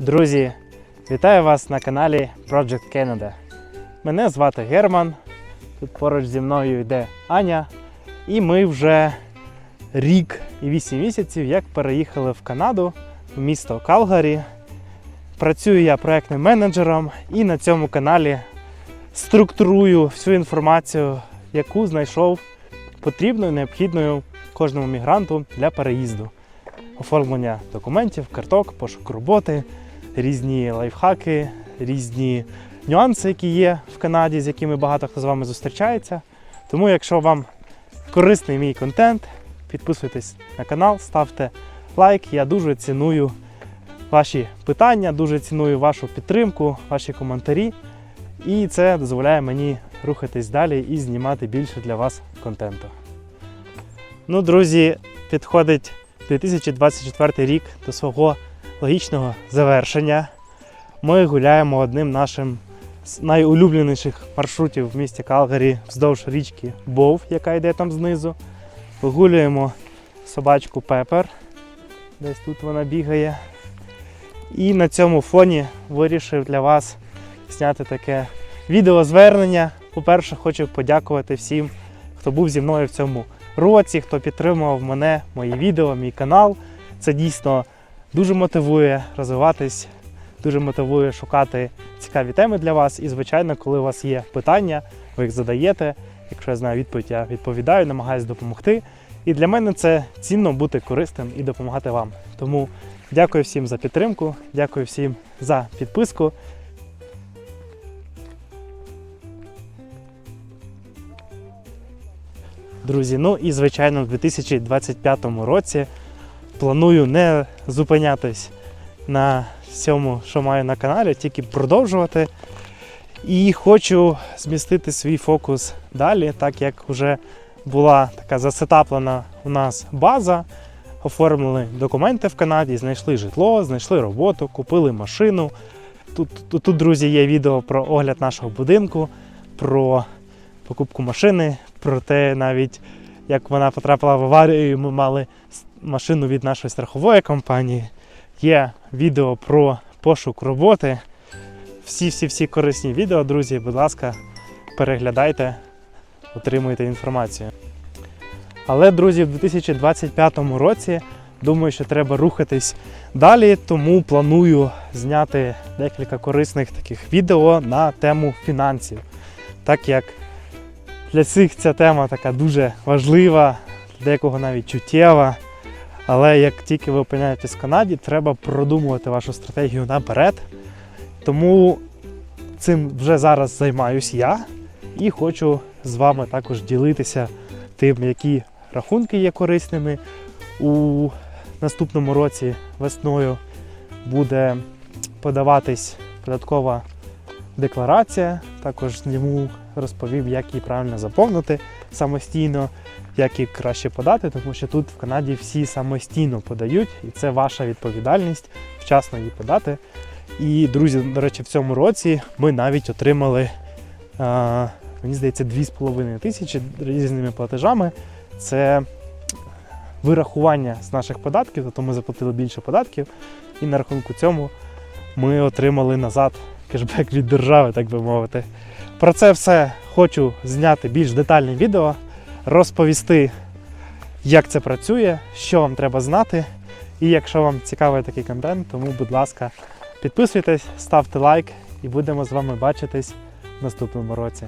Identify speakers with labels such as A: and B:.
A: Друзі, вітаю вас на каналі Project Canada. Мене звати Герман. Тут поруч зі мною йде Аня. І ми вже рік і 8 місяців як переїхали в Канаду, в місто Калгарі. Працюю я проектним менеджером і на цьому каналі структурую всю інформацію, яку знайшов потрібною, необхідною кожному мігранту для переїзду. Оформлення документів, карток, пошук роботи, різні лайфхаки, різні нюанси, які є в Канаді, з якими багато хто з вами зустрічається. Тому, якщо вам корисний мій контент, підписуйтесь на канал, ставте лайк. Я дуже ціную ваші питання, дуже ціную вашу підтримку, ваші коментарі. І це дозволяє мені рухатись далі і знімати більше для вас контенту. Ну, друзі, підходить 2024 рік до свого логічного завершення. Ми гуляємо одним нашим з найулюбленіших маршрутів в місті Калгарі вздовж річки Бов, яка йде там знизу. Вигулюємо собачку Пепер. Десь тут вона бігає. І на цьому фоні вирішив для вас зняти таке відеозвернення. По-перше, хочу подякувати всім, хто був зі мною в цьому році, хто підтримував мене, мої відео, мій канал. Це дійсно дуже мотивує розвиватись, дуже мотивує шукати цікаві теми для вас. І, звичайно, коли у вас є питання, ви їх задаєте. Якщо я знаю відповідь, я відповідаю, намагаюся допомогти. І для мене це цінно бути корисним і допомагати вам. Тому дякую всім за підтримку, дякую всім за підписку. Друзі, ну і звичайно, в 2025 році планую не зупинятись на всьому, що маю на каналі, тільки продовжувати. І хочу змістити свій фокус далі, так як вже була така засетаплена у нас база. Оформили документи в Канаді, знайшли житло, знайшли роботу, купили машину. Тут, тут, тут, друзі, є відео про огляд нашого будинку, про покупку машини, про те, навіть як вона потрапила в аварію, і ми мали машину від нашої страхової компанії. Є відео про пошук роботи. Всі-всі-всі корисні відео, друзі, будь ласка, переглядайте, отримуйте інформацію. Але, друзі, в 2025 році думаю, що треба рухатись далі, тому планую зняти декілька корисних таких відео на тему фінансів. Так як для всіх ця тема така дуже важлива, для декого навіть чуттєва. Але як тільки ви опиняєтесь в Канаді, треба продумувати вашу стратегію наперед. Тому цим вже зараз займаюсь я і хочу з вами також ділитися тим, які рахунки є корисними. У наступному році весною буде подаватись податкова декларація. Також йому розповів, як її правильно заповнити самостійно, як її краще подати, тому що тут в Канаді всі самостійно подають, і це ваша відповідальність вчасно її подати. І, друзі, до речі, в цьому році ми навіть отримали, а, мені здається, 2,5 тисячі різними платежами. Це вирахування з наших податків, тобто ми заплатили більше податків, і на рахунку цьому ми отримали назад кешбек від держави, так би мовити. Про це все хочу зняти більш детальне відео, розповісти, як це працює, що вам треба знати. І якщо вам цікавий такий контент, тому, будь ласка, підписуйтесь, ставте лайк і будемо з вами бачитись в наступному році.